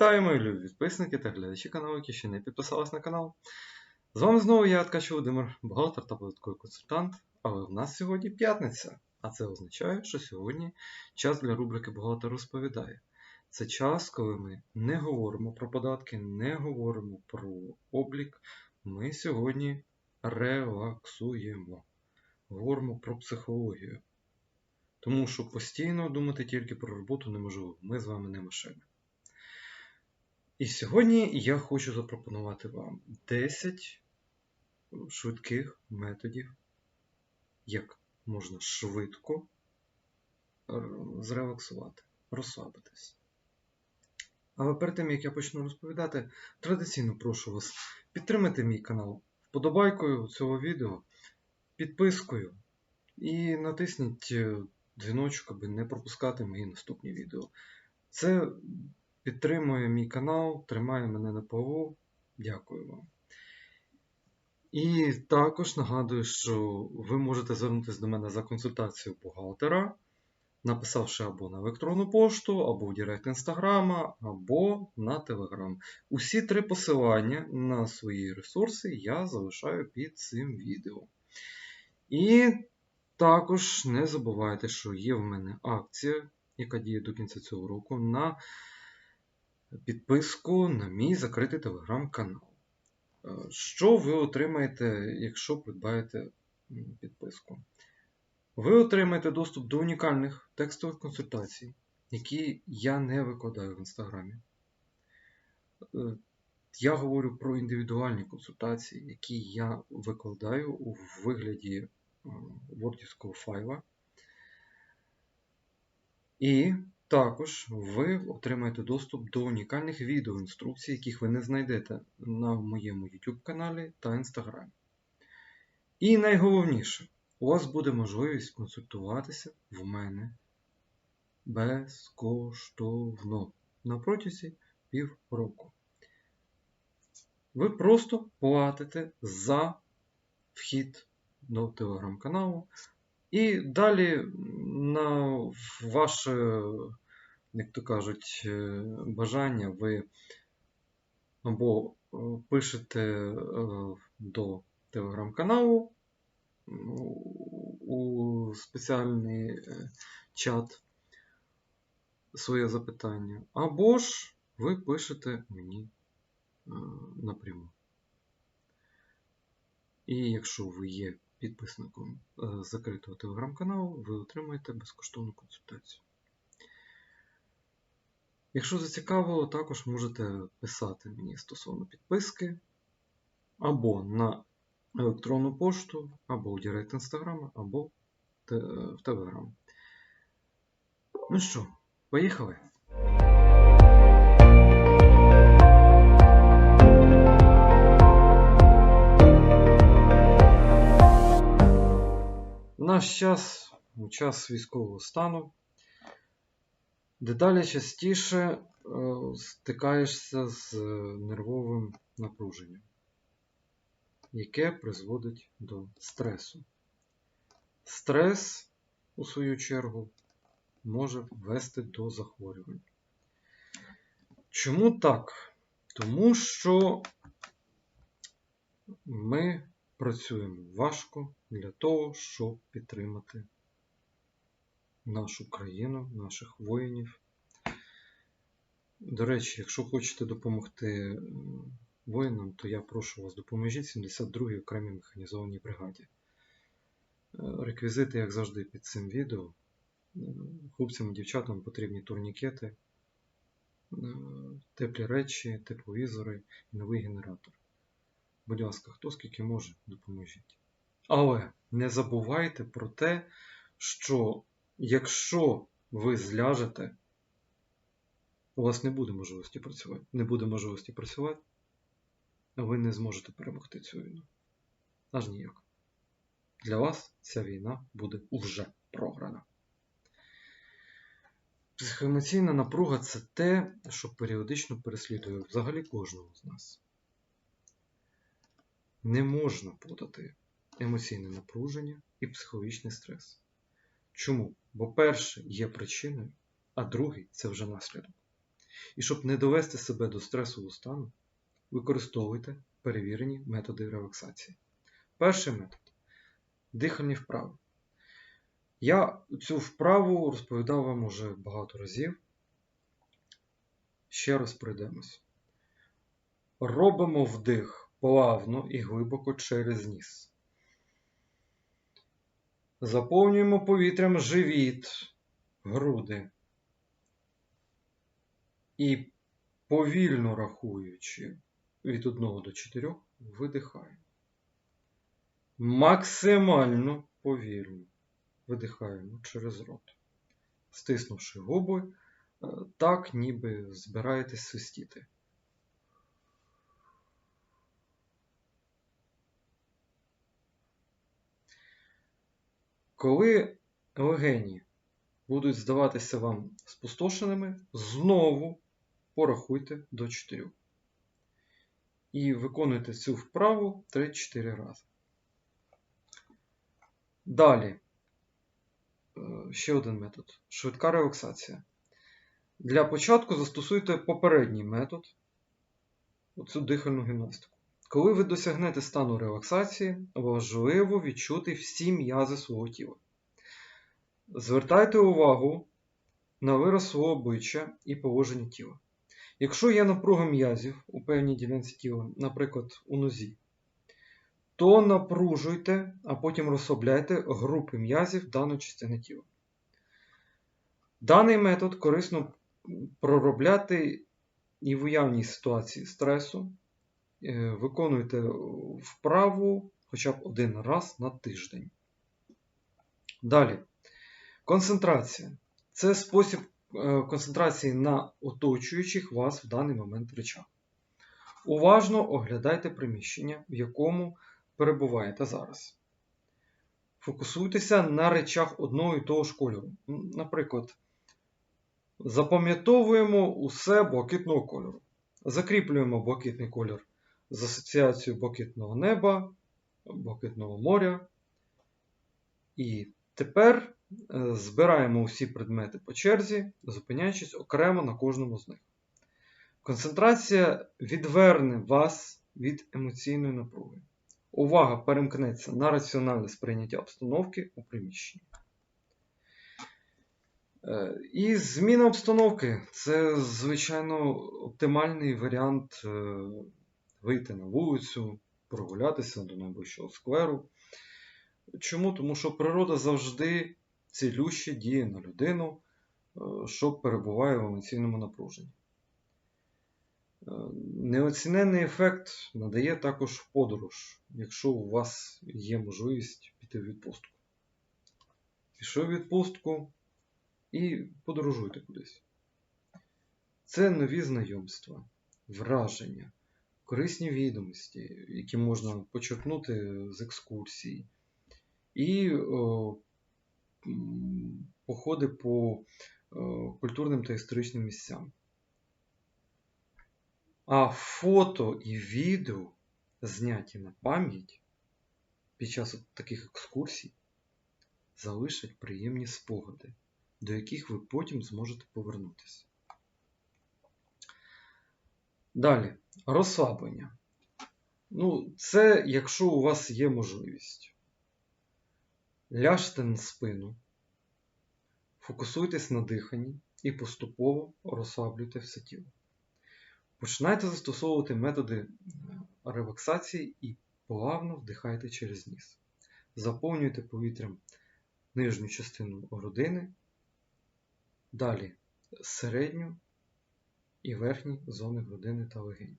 Вітаю, мої любі підписники та глядачі каналу, які ще не підписались на канал. З вами знову я, Ткач Володимир, бухгалтер та податковий консультант. Але в нас сьогодні п'ятниця, а це означає, що сьогодні час для рубрики Бухгалтер розповідає. Це час, коли ми не говоримо про податки, не говоримо про облік. Ми сьогодні релаксуємо, говоримо про психологію. Тому що постійно думати тільки про роботу неможливо. Ми з вами не машини. І сьогодні я хочу запропонувати вам 10 швидких методів, як можна швидко е, зрелаксувати, розслабитись. Але перед тим, як я почну розповідати, традиційно прошу вас підтримати мій канал вподобайкою цього відео, підпискою і натисніть е, дзвіночок, аби не пропускати мої наступні відео. Це підтримує мій канал, тримає мене на плаву. Дякую вам. І також нагадую, що ви можете звернутися до мене за консультацією бухгалтера, написавши або на електронну пошту, або в Директ Інстаграма, або на Телеграм. Усі три посилання на свої ресурси я залишаю під цим відео. І також не забувайте, що є в мене акція, яка діє до кінця цього року, на підписку на мій закритий телеграм-канал. Е, Що ви отримаєте, якщо придбаєте підписку? Ви отримаєте доступ до унікальних текстових консультацій, які я не викладаю в інстаграмі. Е, Я говорю про індивідуальні консультації, які я викладаю у вигляді вордівського файла. І також ви отримаєте доступ до унікальних відеоінструкцій, яких ви не знайдете на моєму YouTube каналі та Instagram. І найголовніше, у вас буде можливість консультуватися в мене безкоштовно на протязі півроку. Ви просто платите за вхід до телеграм-каналу. І далі на ваше, як то кажуть, е, бажання ви або е, пишете е, до телеграм-каналу у спеціальний чат своє запитання, або ж ви пишете мені напряму. І якщо ви є підписником е, закритого телеграм-каналу, ви отримаєте безкоштовну консультацію. Якщо зацікавило, також можете писати мені стосовно підписки або на електронну пошту, або у Директ Інстаграма, або в Телеграм. Ну що, поїхали? Наш час, час військового стану, дедалі частіше е, стикаєшся з нервовим напруженням, яке призводить до стресу. Стрес, у свою чергу, може вести до захворювань. Чому так? Тому що ми працюємо важко для того, щоб підтримати нашу країну, наших воїнів. До речі, якщо хочете допомогти воїнам, то я прошу вас допоможіть 72-й окремій механізованій бригаді. Реквізити, як завжди, під цим відео. Хлопцям і дівчатам потрібні турнікети, теплі речі, тепловізори і новий генератор. Будь ласка, хто скільки може, допоможіть. Але не забувайте про те, що якщо ви зляжете, у вас не буде можливості працювати. Не буде можливості працювати, ви не зможете перемогти цю війну. Аж ніяк. Для вас ця війна буде вже програна. Психоемоційна напруга це те, що періодично переслідує взагалі кожного з нас. Не можна плутати емоційне напруження і психологічний стрес. Чому? Бо перший є причиною, а другий це вже наслідок. І щоб не довести себе до стресового стану, використовуйте перевірені методи релаксації. Перший метод дихальні вправи. Я цю вправу розповідав вам уже багато разів. Ще раз пройдемось. Робимо вдих плавно і глибоко через ніс. Заповнюємо повітрям живіт, груди. І повільно рахуючи від 1 до 4, видихаємо. Максимально повільно видихаємо через рот, стиснувши губи, е, так, ніби збираєтесь свистіти. Коли легені будуть здаватися вам спустошеними, знову порахуйте до 4. І виконуйте цю вправу 3-4 рази. Далі. Е, Ще один метод. Швидка релаксація. Для початку застосуйте попередній метод, оцю дихальну гімнастику. Коли ви досягнете стану релаксації, важливо відчути всі м'язи свого тіла. Звертайте увагу на вираз свого обличчя і положення тіла. Якщо є напруга м'язів у певній ділянці тіла, наприклад, у нозі, то напружуйте, а потім розслабляйте групи м'язів даної частини тіла. Даний метод корисно проробляти і в уявній ситуації стресу. Е, Виконуйте вправу хоча б один раз на тиждень. Далі. Концентрація. Це спосіб е, концентрації на оточуючих вас в даний момент речах. Уважно оглядайте приміщення, в якому перебуваєте зараз. Фокусуйтеся на речах одного і того ж кольору. Наприклад, запам'ятовуємо усе блакитного кольору. Закріплюємо блакитний колір з асоціацією блакитного неба, блакитного моря. І тепер е, збираємо усі предмети по черзі, зупиняючись окремо на кожному з них. Концентрація відверне вас від емоційної напруги. Увага перемкнеться на раціональне сприйняття обстановки у приміщенні. Е, І зміна обстановки це, звичайно, оптимальний варіант е, вийти на вулицю, прогулятися до найближчого скверу. Чому? Тому що природа завжди цілюще діє на людину, е, що перебуває в емоційному напруженні. Е, Неоціненний ефект надає також подорож, якщо у вас є можливість піти в відпустку. Пішли в відпустку і подорожуйте кудись. Це нові знайомства, враження, корисні відомості, які можна почерпнути з екскурсій, і о, походи по о, культурним та історичним місцям. А фото і відео, зняті на пам'ять під час таких екскурсій, залишать приємні спогади, до яких ви потім зможете повернутися. Далі, розслаблення. Ну, це якщо у вас є можливість. Ляжте на спину, фокусуйтесь на диханні і поступово розслаблюйте все тіло. Починайте застосовувати методи е, релаксації і плавно вдихайте через ніс. Заповнюйте повітрям нижню частину грудини, далі середню і верхні зони грудини та легень.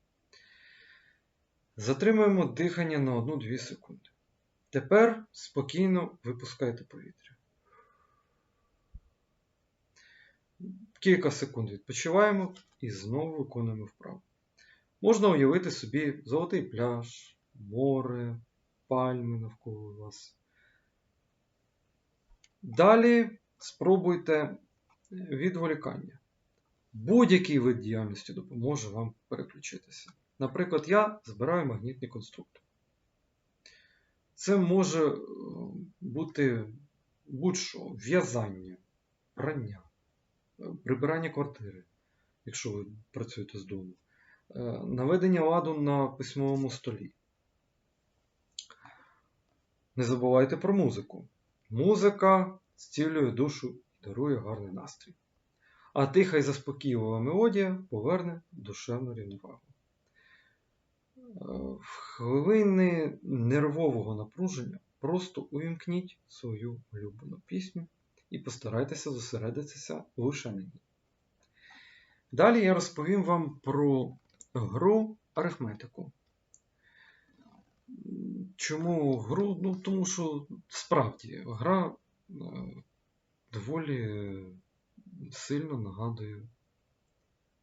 Затримуємо дихання на 1-2 секунди. Тепер спокійно випускайте повітря. Кілька секунд відпочиваємо і знову виконуємо вправу. Можна уявити собі золотий пляж, море, пальми навколо вас. Далі спробуйте відволікання. Будь-який вид діяльності допоможе вам переключитися. Наприклад, я збираю магнітний конструктор. Це може е, бути будь-що в'язання, прання, е, прибирання квартири, якщо ви працюєте з дому. Е, Наведення ладу на письмовому столі. Не забувайте про музику. Музика зцілює душу і дарує гарний настрій. А тиха й заспокійлива мелодія поверне душевну рівновагу. Е, В хвилини нервового напруження просто увімкніть свою улюблену пісню і постарайтеся зосередитися лише на ній. Далі я розповім вам про гру арифметику. Чому гру? Ну, тому що справді гра е, доволі сильно нагадує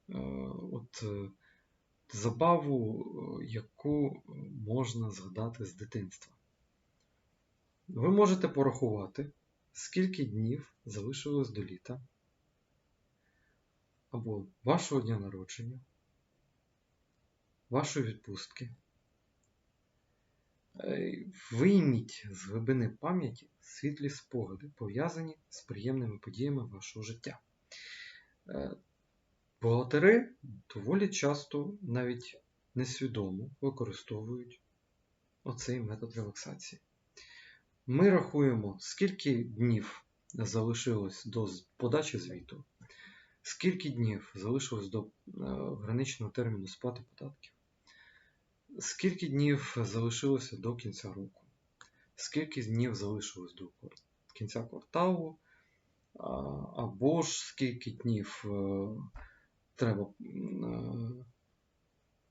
е, от, е, забаву, е, яку можна згадати з дитинства. Ви можете порахувати, скільки днів залишилось до літа, або вашого дня народження, вашої відпустки. Вийміть з глибини пам'яті світлі спогади, пов'язані з приємними подіями вашого життя. Е, Бухгалтери доволі часто навіть несвідомо використовують оцей метод релаксації. Ми рахуємо, скільки днів залишилось до подачі звіту, скільки днів залишилось до е, граничного терміну сплати податків, скільки днів залишилося до кінця року, скільки днів залишилось до кінця кварталу, або ж скільки днів е, треба е,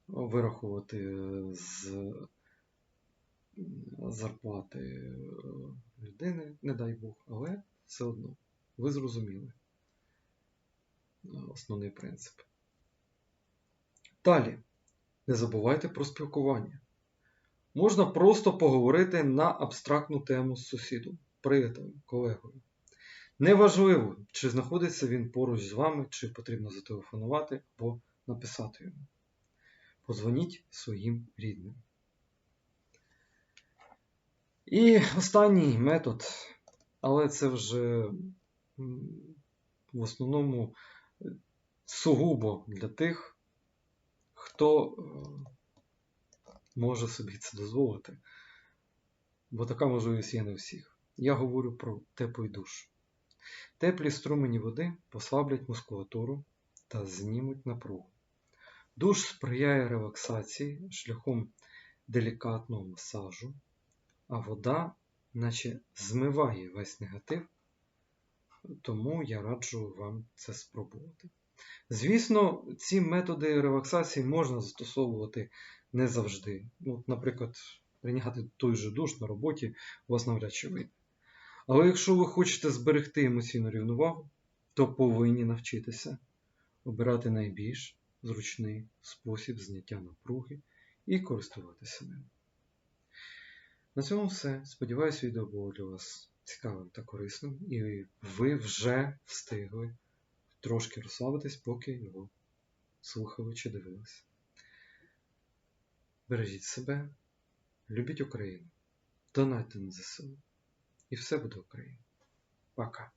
вирахувати з зарплати е, людини, не дай Бог, але все одно ви зрозуміли основний принцип. Далі, не забувайте про спілкування. Можна просто поговорити на абстрактну тему з сусідом, приятелем, колегою. Неважливо, чи знаходиться він поруч з вами, чи потрібно зателефонувати або написати йому. Позвоніть своїм рідним. І останній метод, але це вже в основному е, сугубо для тих, хто е, може собі це дозволити. Бо така можливість є не всіх. Я говорю про теплий душ. Теплі струмені води послаблять мускулатуру та знімуть напругу. Душ сприяє релаксації шляхом делікатного масажу, а вода, наче змиває весь негатив, тому я раджу вам це спробувати. Звісно, ці методи релаксації можна застосовувати не завжди. Ну, от, наприклад, прийняти той же душ на роботі у вас навряд чи вийде. Але якщо ви хочете зберегти емоційну рівновагу, то повинні навчитися обирати найбільш зручний спосіб зняття напруги і користуватися ним. На цьому все. Сподіваюсь, відео було для вас цікавим та корисним, і ви вже встигли трошки розслабитись, поки його слухали чи дивилися. Бережіть себе, любіть Україну, донайте на ЗСУ. І все буде Україна. Пока.